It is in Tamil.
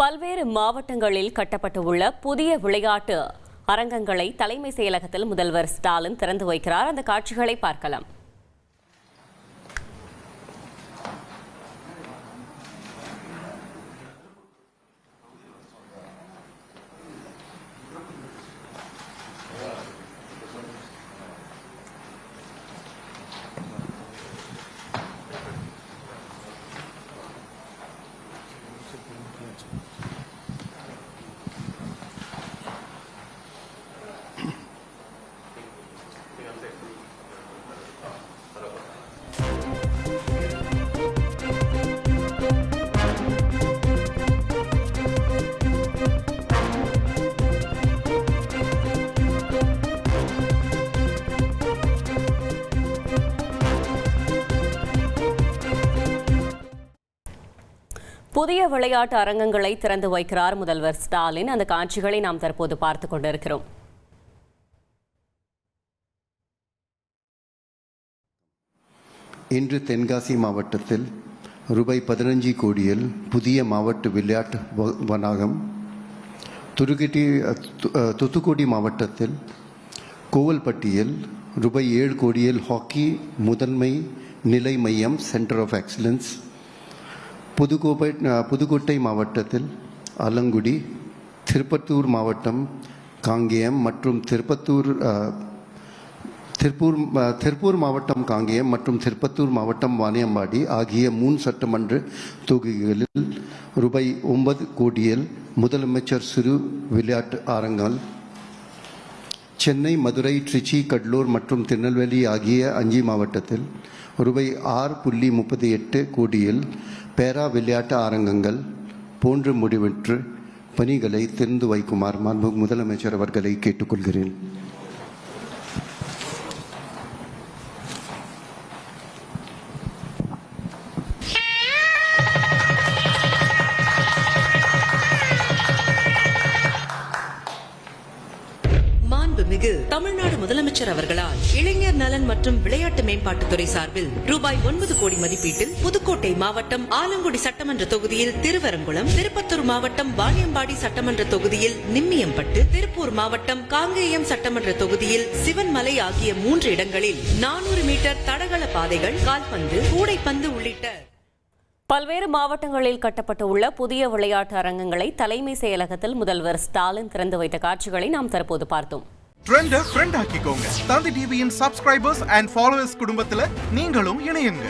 பல்வேறு மாவட்டங்களில் கட்டப்பட்டுள்ள புதிய விளையாட்டு அரங்கங்களை தலைமை செயலகத்தில் முதல்வர் ஸ்டாலின் திறந்து வைக்கிறார். அந்த காட்சிகளை பார்க்கலாம். புதிய விளையாட்டு அரங்கங்களை திறந்து வைக்கிறார் முதல்வர் ஸ்டாலின். அந்த காட்சிகளை நாம் தற்போது பார்த்துக் கொண்டிருக்கிறோம். இன்று தென்காசி மாவட்டத்தில் ரூபாய் பதினஞ்சு கோடியில் புதிய மாவட்ட விளையாட்டு வ- வளாகம் துருக்கட்டி தூத்துக்குடி மாவட்டத்தில் கோவல்பட்டியில் ரூபாய் ஏழு கோடியில் ஹாக்கி முதன்மை நிலை மையம் சென்டர் ஆஃப் எக்ஸலன்ஸ் புதுக்கோப்பை புதுக்கோட்டை மாவட்டத்தில் ஆலங்குடி திருப்பத்தூர் மாவட்டம் காங்கேயம் மற்றும் திருப்பத்தூர் திருப்பூர் திருப்பூர் மாவட்டம் காங்கேயம் மற்றும் திருப்பத்தூர் மாவட்டம் வாணியம்பாடி ஆகிய மூன் சட்டமன்ற தொகுதிகளில் ரூபாய் ஒன்பது கோடியில் முதலமைச்சர் சிறு விளையாட்டு அரங்கால் சென்னை மதுரை திருச்சி கடலூர் மற்றும் திருநெல்வேலி ஆகிய அஞ்சு மாவட்டத்தில் ரூபாய் ஆறு புள்ளி முப்பத்தி எட்டு கோடியில் பேரா விளையாட்டு அரங்கங்கள் போன்று முடிவிற்று பணிகளை திறந்து வைக்குமாறு மாண்பு முதலமைச்சர் அவர்களை கேட்டுக்கொள்கிறேன். மாண்புமிகு தமிழ்நாடு முதலமைச்சர் அவர்களால் இளைஞர் நலன் மற்றும் விளையாட்டு மேம்பாட்டுத்துறை சார்பில் ரூபாய் ஒன்பது கோடி மதிப்பீட்டில் புதுக்கோட்டை மாவட்டம் ஆலங்குடி சட்டமன்ற தொகுதியில் திருவரங்குளம் திருப்பத்தூர் மாவட்டம் வாணியம்பாடி சட்டமன்ற தொகுதியில் நிம்மியம்பட்டு திருப்பூர் மாவட்டம் காங்கேயம் சட்டமன்ற தொகுதியில் சிவன்மலை ஆகிய மூன்று இடங்களில் நானூறு மீட்டர் தடகள பாதைகள் கால்பந்து கூடைப்பந்து உள்ளிட்ட பல்வேறு மாவட்டங்களில் கட்டப்பட்டுள்ள புதிய விளையாட்டு அரங்கங்களை தலைமை செயலகத்தில் முதல்வர் ஸ்டாலின் திறந்து வைத்த காட்சிகளை நாம் தற்போது பார்த்தோம். ட்ரெண்ட ஃப்ரெண்ட் ஆக்கிக்கோங்க. தந்தி டிவியின் சப்ஸ்கிரைபர்ஸ் அண்ட் ஃபாலோவர்ஸ் குடும்பத்தில் நீங்களும் இணையுங்க.